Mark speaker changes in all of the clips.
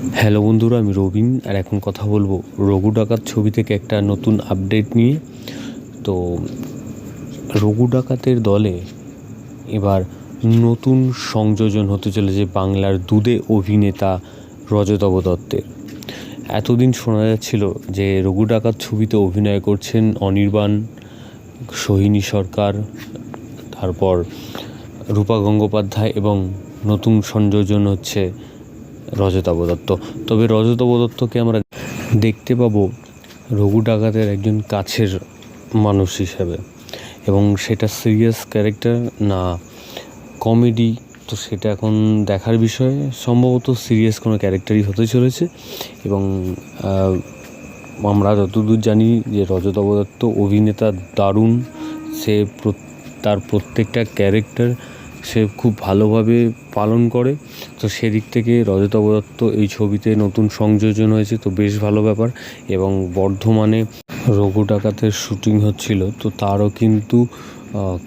Speaker 1: Hello বন্ধুরা, আমি রবিন আর এখন কথা বলব রঘু ডাকাত ছবি থেকে একটা নতুন আপডেট নিয়ে। তো রঘু ডাকাতের দলে এবার নতুন সংযোজন হতে চলেছে বাংলার দুদে অভিনেতা রজতব দত্তের এতদিন শোনা যাচ্ছিল যে রঘু ডাকাত ছবিতে অভিনয় করছেন অনির্বাণ, সোহিনী সরকার, তারপর রূপা গঙ্গোপাধ্যায় এবং নতুন সংযোজন হচ্ছে রজতাভ দত্ত। তবে রজতাভ দত্তকে আমরা দেখতে পাবো রঘু ডাকাতের একজন কাছের মানুষ হিসাবে। এবং সেটা সিরিয়াস ক্যারেক্টার না কমেডি তো সেটা এখন দেখার বিষয়। সম্ভবত সিরিয়াস কোনো ক্যারেক্টারই হতে চলেছে। এবং আমরা যতদূর জানি যে রজতাভ দত্ত অভিনেতা দারুণ। সে তার প্রত্যেকটা ক্যারেক্টার সে খুব ভালোভাবে পালন করে। তো সেদিক থেকে রজতাভ দত্ত এই ছবিতে নতুন সংযোজন হয়েছে, তো বেশ ভালো ব্যাপার। এবং বর্ধমানে রঘু ডাকাতের শুটিং হচ্ছিল, তো তারও কিন্তু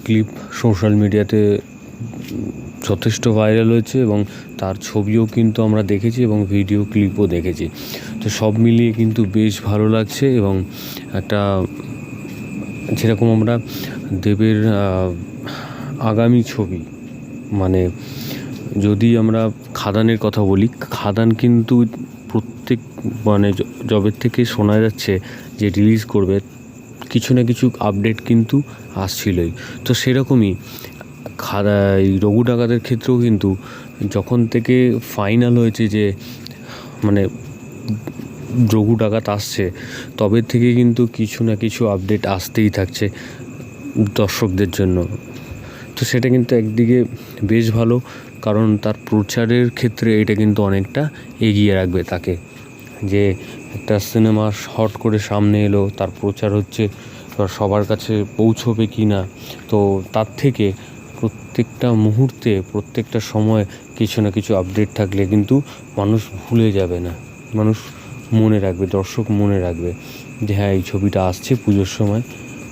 Speaker 1: ক্লিপ সোশ্যাল মিডিয়াতে যথেষ্ট ভাইরাল হয়েছে এবং তার ছবিও কিন্তু আমরা দেখেছি এবং ভিডিও ক্লিপও দেখেছি। তো সব মিলিয়ে কিন্তু বেশ ভালো লাগছে এবং একটা, যেরকম আমরা দেবের আগামী ছবি মানে যদি আমরা খাদানের কথা বলি, খাদান কিন্তু প্রত্যেক মানে জবের থেকে শোনা যাচ্ছে যে রিলিজ করবে, কিছু না কিছু আপডেট কিন্তু আসছিলই। তো সেরকমই খাদা, এই রঘু ডাকাতের ক্ষেত্রেও কিন্তু যখন থেকে ফাইনাল হয়েছে যে মানে রঘু ডাকাত আসছে, তবে থেকে কিন্তু কিছু না কিছু আপডেট আসতেই থাকছে দর্শকদের জন্য। তো সেটা কিন্তু একদিকে বেশ ভালো, কারণ তার প্রচারের ক্ষেত্রে এটা কিন্তু অনেকটা এগিয়ে রাখবে তাকে। যে একটা সিনেমা হট করে সামনে এলো, তার প্রচার হচ্ছে সবার কাছে পৌঁছবে কি না, তো তার থেকে প্রত্যেকটা মুহূর্তে, প্রত্যেকটা সময় কিছু না কিছু আপডেট থাকলে কিন্তু মানুষ ভুলে যাবে না। মানুষ মনে রাখবে, দর্শক মনে রাখবে যে হ্যাঁ এই ছবিটা আসছে পুজোর সময়।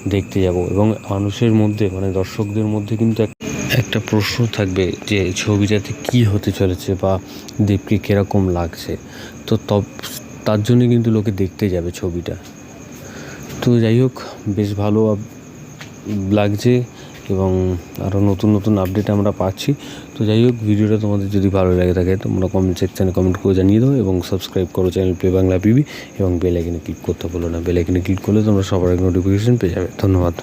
Speaker 1: দেখতে যাব এবং মানুষের মধ্যে মানে দর্শকদের মধ্যে কিন্তু এক- একটা প্রশ্ন থাকবে যে ছবিটাতে কি হতে চলেছে বা দেবকে কীরকম লাগছে। তো তার জন্য কিন্তু লোকে দেখতে যাবে ছবিটা। তো যাই হোক, বেশ ভালো লাগছে। এবং আরও নতুন নতুন আপডেট আমরা পাচ্ছি। তো যাই হোক, ভিডিওটা তোমাদের যদি ভালো লাগে থাকে, তোমরা কমেন্ট সেকশানে কমেন্ট করে জানিয়ে দাও এবং সাবস্ক্রাইব করো channel play Bangla P B এবং বেল ক্লিক করতে বলো না। বেল ক্লিক করলে তোমরা সবার আগে নোটিফিকেশন পেয়ে যাবে। ধন্যবাদ।